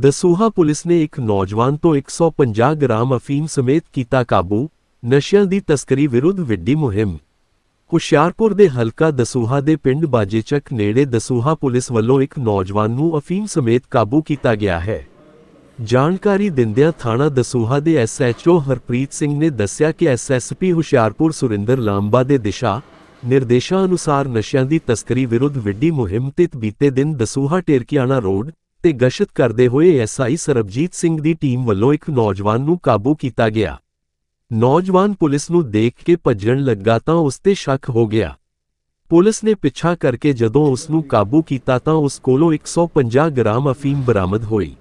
Dasuya police ਨੇ ਇੱਕ ਨੌਜਵਾਨ ਤੋਂ 150 ਗ੍ਰਾਮ ਅਫੀਮ ਸਮੇਤ ਕੀਤਾ ਕਾਬੂ, ਨਸ਼ਿਆਂ ਦੀ ਤਸਕਰੀ ਵਿਰੁੱਧ ਵਿੱਢੀ ਮੁਹਿੰਮ। ਹੁਸ਼ਿਆਰਪੁਰ ਦੇ ਹਲਕਾ ਦਸੂਹਾ ਦੇ ਪਿੰਡ ਬਾਜੇਚੱਕ ਨੇੜੇ ਦਸੂਹਾ ਪੁਲਿਸ ਵੱਲੋਂ ਇੱਕ ਨੌਜਵਾਨ ਨੂੰ ਅਫੀਮ ਸਮੇਤ ਕਾਬੂ ਕੀਤਾ ਗਿਆ ਹੈ। ਜਾਣਕਾਰੀ ਦਿੰਦਿਆਂ ਥਾਣਾ ਦਸੂਹਾ ਦੇ ਐਸਐਚਓ ਹਰਪ੍ਰੀਤ ਸਿੰਘ ਨੇ ਦੱਸਿਆ ਕਿ ਐਸਐਸਪੀ ਹੁਸ਼ਿਆਰਪੁਰ ਸੁਰਿੰਦਰ ਲਾਂਬਾ ਦੇ ਦਿਸ਼ਾ ਨਿਰਦੇਸ਼ਾਂ ਅਨੁਸਾਰ ਨਸ਼ਿਆਂ ਦੀ ਤਸਕਰੀ ਵਿਰੁੱਧ ਵਿੱਢੀ ਮੁਹਿੰਮ ਤਹਿਤ ਬੀਤੇ ਦਿਨ ਦਸੂਹਾ ਟੇਰਕੀਆਣਾ ਰੋਡ ਤੇ ਗਸ਼ਤ ਕਰਦੇ ਹੋਏ ਐਸਆਈ ਸਰਬਜੀਤ ਸਿੰਘ ਦੀ ਟੀਮ ਵੱਲੋਂ ਇੱਕ ਨੌਜਵਾਨ ਨੂੰ ਕਾਬੂ ਕੀਤਾ ਗਿਆ। ਨੌਜਵਾਨ ਪੁਲਿਸ ਨੂੰ ਦੇਖ ਕੇ ਭੱਜਣ ਲੱਗਾ ਤਾਂ ਉਸ ਤੇ ਸ਼ੱਕ ਹੋ ਗਿਆ। ਪੁਲਿਸ ਨੇ ਪਿੱਛਾ ਕਰਕੇ ਜਦੋਂ ਉਸ ਨੂੰ ਕਾਬੂ ਕੀਤਾ ਤਾਂ ਉਸ ਕੋਲੋਂ 150 ਗ੍ਰਾਮ ਅਫੀਮ ਬਰਾਮਦ ਹੋਈ।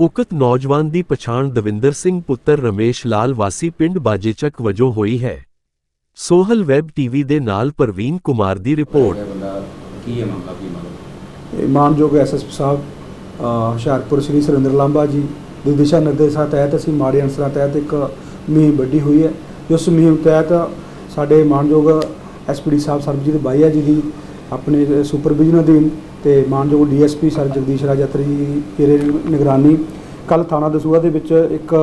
ਉਕਤ ਨੌਜਵਾਨ ਦੀ ਪਛਾਣ ਦਵਿੰਦਰ ਸਿੰਘ ਪੁੱਤਰ ਰਮੇਸ਼ ਲਾਲ ਵਾਸੀ ਪਿੰਡ ਬਾਜੇਚੱਕ ਵਜੋਂ ਹੋਈ ਹੈ। ਸੋਹਲ ਵੈਬ ਟੀਵੀ ਦੇ ਨਾਲ ਪ੍ਰਵੀਨ ਕੁਮਾਰ ਦੀ ਰਿਪੋਰਟ। ਕੀ ਹੈ ਮਾਮਲਾ ਕੀ ਮਾਮਲਾ? ਮਾਨਯੋਗ ਐਸਐਸਪੀ ਸਾਹਿਬ ਹੁਸ਼ਿਆਰਪੁਰ ਸ੍ਰੀ ਸੁਰਿੰਦਰ ਲਾਂਬਾ ਜੀ ਦੇ ਦਿਸ਼ਾ ਨਿਰਦੇਸ਼ਾਂ ਤਹਿਤ ਅਸੀਂ ਮਾੜੇ ਅਨਸਰਾਂ ਤਹਿਤ ਇੱਕ ਮੁਹਿੰਮ ਵੱਡੀ ਹੋਈ ਹੈ। ਉਸ ਮੁਹਿੰਮ ਤਹਿਤ ਸਾਡੇ ਮਾਨਯੋਗ ਐਸਪੀਡੀ ਸਾਹਿਬ ਸਰਬਜੀਤ ਬਾਈਆ ਜੀ ਦੀ ਆਪਣੇ ਸੁਪਰਵਿਜ਼ਨ ਅਧੀਨ ਤੇ ਮਾਨਯੋਗ ਡੀਐਸਪੀ ਸਰ ਜਗਦੀਸ਼ ਰਾਜਤਰੀ ਜੀ ਤੇਰੇ ਨਿਗਰਾਨੀ ਕੱਲ ਥਾਣਾ ਦਸੂਹਾ ਦੇ ਵਿੱਚ ਇੱਕ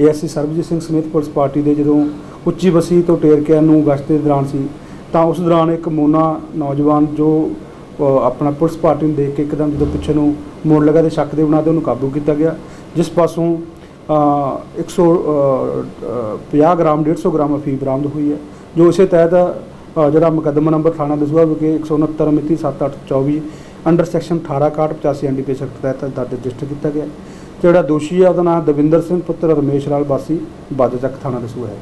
ਏਐਸਸੀ ਸਰਬਜੀਤ ਸਿੰਘ ਸਮੇਤ ਪੁਲਿਸ ਪਾਰਟੀ ਦੇ ਜਦੋਂ ਉੱਚੀ ਬਸੀ ਤੋਂ ਟੇਰਕਿਆਂ ਨੂੰ ਗਸ਼ਤ ਦੇ ਦੌਰਾਨ ਸੀ, ਤਾਂ ਉਸ ਦੌਰਾਨ ਇੱਕ ਮੋਨਾ ਨੌਜਵਾਨ ਜੋ ਆਪਣਾ ਪੁਲਿਸ ਪਾਰਟੀ ਨੂੰ ਦੇਖ ਕੇ ਇੱਕਦਮ ਜਦੋਂ ਪਿੱਛੇ ਨੂੰ ਮੋੜ ਲਗਾ ਤੇ ਸ਼ੱਕ ਦੇ ਬਣਾ ਤੇ ਉਹਨੂੰ ਕਾਬੂ ਕੀਤਾ ਗਿਆ। ਜਿਸ ਪਾਸੋਂ ਅ, 150 ਗ੍ਰਾਮ 150 ਗ੍ਰਾਮ ਅਫੀਮ ਬਰਾਮਦ ਹੋਈ ਹੈ ਜੋ ਇਸੇ ਤਹਿਤ ਜਿਹੜਾ ਮੁਕੱਦਮਾ ਨੰਬਰ ਥਾਣਾ ਦਸੂਹਾ ਵਿਖੇ 169 ਮਿਤੀ 7824 ਅੰਡਰ ਸੈਕਸ਼ਨ 1861 ਐਨਡੀਪੀ ਸੈਕਟਰ ਤਹਿਤ ਦਰਜ ਰਜਿਸਟਰ ਕੀਤਾ ਗਿਆ। ਜਿਹੜਾ ਦੋਸ਼ੀ ਹੈ ਉਹਦਾ ਨਾਮ ਦਵਿੰਦਰ ਸਿੰਘ ਪੁੱਤਰ ਰਮੇਸ਼ ਲਾਲ ਵਾਸੀ ਬਾਜਾ ਚੱਕ ਥਾਣਾ ਦਸੂਹਾ ਹੈ।